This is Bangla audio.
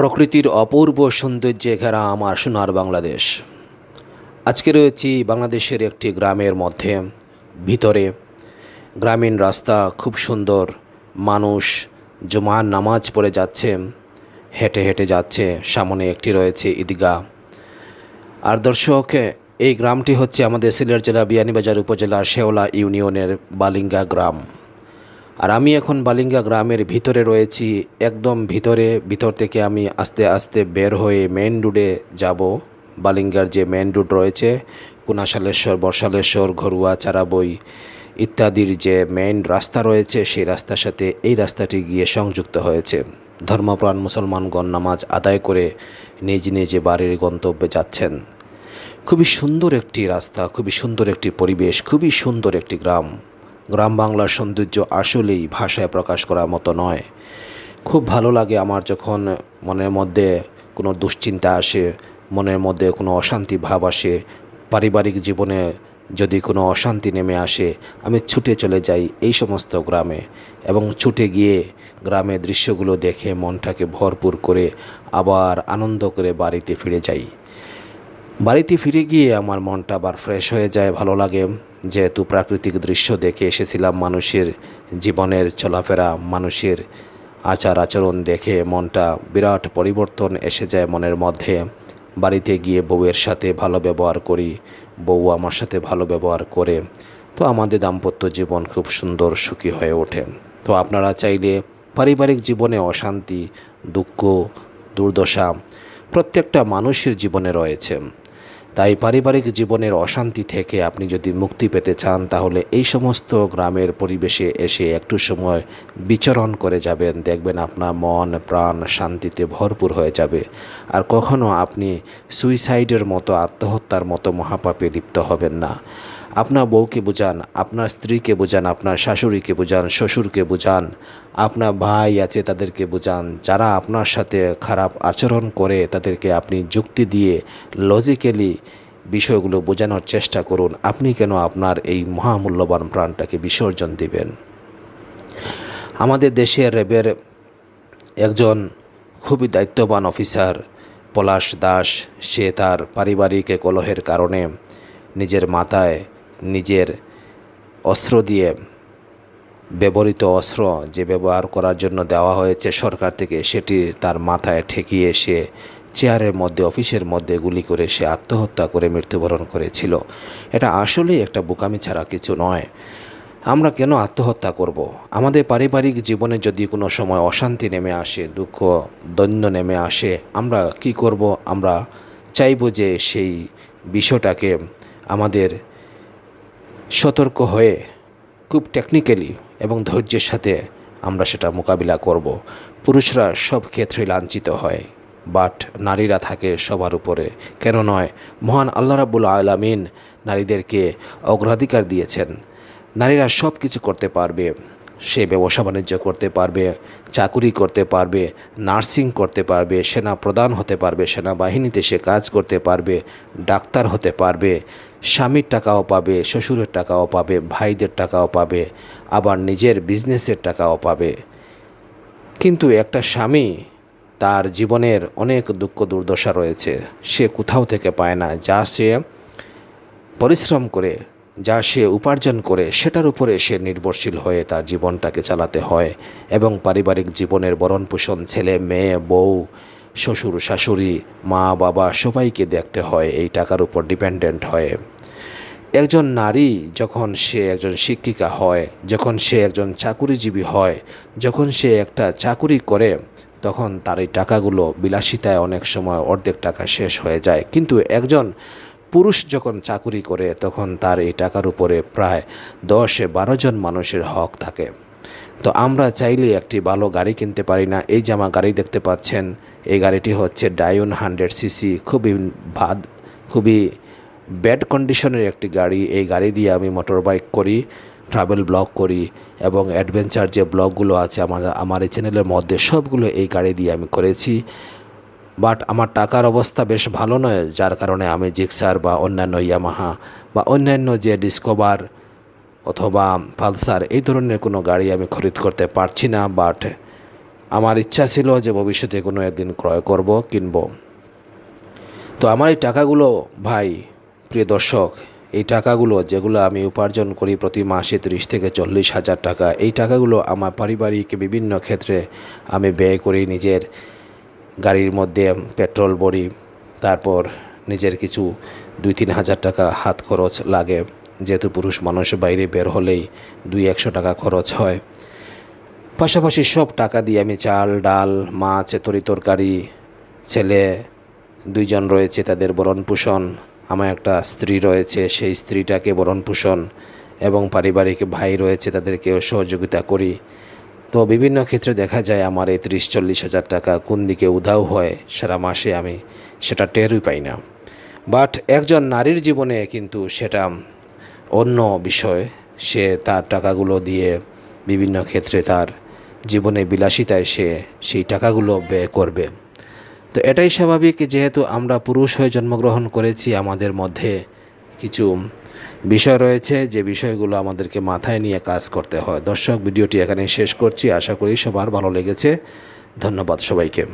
প্রকৃতির অপূর্ব সৌন্দর্যে ঘেরা আমার সোনার বাংলাদেশ। আজকে রয়েছি বাংলাদেশের একটি গ্রামের মধ্যে, ভিতরে। গ্রামীণ রাস্তা খুব সুন্দর, মানুষ জুমার নামাজ পড়ে যাচ্ছে, হেঁটে হেঁটে যাচ্ছে, সামনে একটি রয়েছে ঈদগাহ। আর দর্শক, এই গ্রামটি হচ্ছে আমাদের সিলেট জেলা বিয়ানীবাজার উপজেলার শেওলা ইউনিয়নের বালিঙ্গা গ্রাম। আর আমি এখন বালিঙ্গা গ্রামের ভিতরে রয়েছি, একদম ভিতরে, ভিতর থেকে আমি আস্তে আস্তে বের হয়ে মেন রোডে যাব। বালিঙ্গার যে মেন রোড রয়েছে, কুনাশালেশ্বর, বর্ষালেশ্বর, ঘরুয়া, চারাবই ইত্যাদির যে মেইন রাস্তা রয়েছে, সেই রাস্তার সাথে এই রাস্তাটি গিয়ে সংযুক্ত হয়েছে। ধর্মপ্রাণ মুসলমানগণ নামাজ আদায় করে নিজ নিজ বাড়ির গন্তব্যে যাচ্ছেন। খুবই সুন্দর একটি রাস্তা, খুবই সুন্দর একটি পরিবেশ, খুবই সুন্দর একটি গ্রাম। গ্রাম বাংলার সৌন্দর্য আসলেই ভাষায় প্রকাশ করার মতো নয়। খুব ভালো লাগে আমার যখন মনের মধ্যে কোনো দুশ্চিন্তা আসে, মনের মধ্যে কোনো অশান্তি ভাব আসে, পারিবারিক জীবনে যদি কোনো অশান্তি নেমে আসে, আমি ছুটে চলে যাই এই সমস্ত গ্রামে এবং ছুটে গিয়ে গ্রামের দৃশ্যগুলো দেখে মনটাকে ভরপুর করে আবার আনন্দ করে বাড়িতে ফিরে যাই। বাড়িতে ফিরে গিয়ে আমার মনটা আবার ফ্রেশ হয়ে যায়, ভালো লাগে। যেহেতু প্রাকৃতিক দৃশ্য দেখে এসেছিলাম মানুষের জীবনের চলাফেরা, মানুষের আচার আচরণ দেখে মনটা বিরাট পরিবর্তন এসে যায় মনের মধ্যে। বাড়িতে গিয়ে বউয়ের সাথে ভালো ব্যবহার করি, বউ আমার সাথে ভালো ব্যবহার করে। তো আমাদের দাম্পত্য জীবন খুব সুন্দর, সুখী হয়ে ওঠে। তো আপনারা চাইলে পারিবারিক জীবনে অশান্তি, দুঃখ, দুর্দশা প্রত্যেকটা মানুষের জীবনে রয়েছে। তাই পারিবারিক জীবনের অশান্তি থেকে আপনি যদি মুক্তি পেতে চান, তাহলে এই সমস্ত গ্রামের পরিবেশে এসে একটু সময় বিচরণ করে যাবেন। দেখবেন আপনার মন, প্রাণ শান্তিতে ভরপুর হয়ে যাবে। আর কখনও আপনি সুইসাইডের মতো, আত্মহত্যার মতো মহাপাপে লিপ্ত হবেন না। আপনার বউকে বোঝান, আপনার স্ত্রীকে বোঝান, আপনার শাশুড়িকে বোঝান, শ্বশুরকে বোঝান, আপনার ভাই আছে তাদেরকে বোঝান, যারা আপনার সাথে খারাপ আচরণ করে তাদেরকে আপনি যুক্তি দিয়ে লজিক্যালি বিষয়গুলো বোঝানোর চেষ্টা করুন। আপনি কেন আপনার এই মহামূল্যবান প্রাণটাকে বিসর্জন দিবেন? আমাদের দেশের র্যাবের একজন খুবই দায়িত্ববান অফিসার, পলাশ দাস, সে তার পারিবারিক কলহের কারণে নিজের মাথায় নিজের অস্ত্র দিয়ে ব্যবহৃত অস্ত্র যে ব্যবহার করার জন্য দেওয়া হয়েছে সরকার থেকে, সেটি তার মাথায় ঠেকিয়ে সে চেয়ারের মধ্যে, অফিসের মধ্যে গুলি করে সে আত্মহত্যা করে মৃত্যুবরণ করেছিল। এটা আসলেই একটা বোকামি ছাড়া কিছু নয়। আমরা কেন আত্মহত্যা করব। আমাদের পারিবারিক জীবনে যদি কোনো সময় অশান্তি নেমে আসে, দুঃখ, দৈন্য নেমে আসে, আমরা কি করব? আমরা চাইব যে সেই বিষয়টাকে আমাদের সতর্ক হয়ে খুব টেকনিক্যালি এবং ধৈর্যের সাথে আমরা সেটা মোকাবিলা করব। পুরুষরা সব ক্ষেত্রে লাঞ্ছিত হয় বাট নারীরা থাকে সবার উপরে। কেন নয়? মহান আল্লাহ রাবুল আলামিন নারীদেরকে অগ্রাধিকার দিয়েছেন। নারীরা সব কিছু করতে পারবে, সে ব্যবসা বাণিজ্য করতে পারবে, চাকুরি করতে পারবে, নার্সিং করতে পারবে, সেনা প্রদান হতে পারবে, সেনাবাহিনীতে সে কাজ করতে পারবে, ডাক্তার হতে পারবে স্বামীর টাকাও পাবে, শ্বশুরের টাকাও পাবে, ভাইদের টাকাও পাবে, আবার নিজের বিজনেসের টাকাও পাবে। কিন্তু একটা স্বামী, তার জীবনের অনেক দুঃখ দুর্দশা রয়েছে। সে কোথাও থেকে পায় না। যা সে পরিশ্রম করে, যা সে উপার্জন করে, সেটার উপরে সে নির্ভরশীল হয়ে তার জীবনটাকে চালাতে হয় এবং পারিবারিক জীবনের বরণ পোষণ ছেলে, মেয়ে, বউ শ্বশুর, শাশুড়ি, মা, বাবা সবাইকে দেখতে হয়, এই টাকার উপর ডিপেন্ডেন্ট হয়। একজন নারী যখন সে একজন শিক্ষিকা হয়, যখন সে একজন চাকুরিজীবী হয়, যখন সে একটা চাকুরি করে, তখন তার এই টাকাগুলো বিলাসিতায় অনেক সময় অর্ধেক টাকা শেষ হয়ে যায়। কিন্তু একজন পুরুষ যখন চাকুরি করে, তখন তার এই টাকার উপরে প্রায় দশে বারো জন মানুষের হক থাকে। তো আমরা চাইলে একটি ভালো গাড়ি কিনতে পারি না। এই জামা গাড়ি দেখতে পাচ্ছেন এই গাড়িটি হচ্ছে ডায়ন হান্ড্রেড সিসি খুবই ভাদ খুবই ব্যাড কন্ডিশনের একটি গাড়ি। এই গাড়ি দিয়ে আমি মোটর বাইক করি ট্রাভেল ব্লগ করি এবং অ্যাডভেঞ্চার যে ব্লগগুলো আছে আমার আমার এই চ্যানেলের মধ্যে সবগুলো এই গাড়ি দিয়ে আমি করেছি। বাট আমার টাকার অবস্থা বেশ ভালো নয়, যার কারণে আমি জিক্সার বা অন্যান্য ইয়ামাহা বা অন্যান্য যে ডিসকভার অথবা পালসার এই ধরনের কোনো গাড়ি আমি খরিদ করতে পারছি না। বাট আমার ইচ্ছা ছিল যে ভবিষ্যতে কোনো একদিন ক্রয় করব, কিনব। তো আমার এই টাকাগুলো, ভাই, প্রিয় দর্শক, এই টাকাগুলো যেগুলো আমি উপার্জন করি প্রতি মাসে তিরিশ থেকে চল্লিশ হাজার টাকা, এই টাকাগুলো আমার পারিবারিক বিভিন্ন ক্ষেত্রে আমি ব্যয় করি নিজের গাড়ির মধ্যে পেট্রোল ভরি, তারপর নিজের কিছু দুই তিন হাজার টাকা হাত খরচ লাগে। যেহেতু পুরুষ মানুষ বাইরে বের হলেই দুই একশো টাকা খরচ হয়। পাশাপাশি সব টাকা দিয়ে আমি চাল, ডাল, মাছ, তরি তরকারি, ছেলে, দুইজন রয়েছে তাদের ভরণ পোষণ আমার একটা স্ত্রী রয়েছে, সেই স্ত্রীটাকে ভরণ পোষণ এবং পারিবারিক ভাই রয়েছে তাদেরকেও সহযোগিতা করি। তো বিভিন্ন ক্ষেত্রে দেখা যায় আমার এই তিরিশ, চল্লিশ হাজার টাকা কোন দিকে উধাও হয় সারা মাসে আমি সেটা টেরই পাই না। বাট একজন নারীর জীবনে কিন্তু সেটা অন্য বিষয়। সে তার টাকাগুলো দিয়ে বিভিন্ন ক্ষেত্রে তার জীবনে বিলাসিতায় সে সেই টাকাগুলো ব্যয় করবে। তো এটাই স্বাভাবিক যেহেতু আমরা পুরুষ হয়ে জন্মগ্রহণ করেছি, আমাদের মধ্যে কিছু বিষয় রয়েছে যে বিষয়গুলো আমাদেরকে মাথায় নিয়ে কাজ করতে হয়। দর্শক, ভিডিওটি এখানে শেষ করছি। আশা করি সবার ভালো লেগেছে। ধন্যবাদ সবাইকে।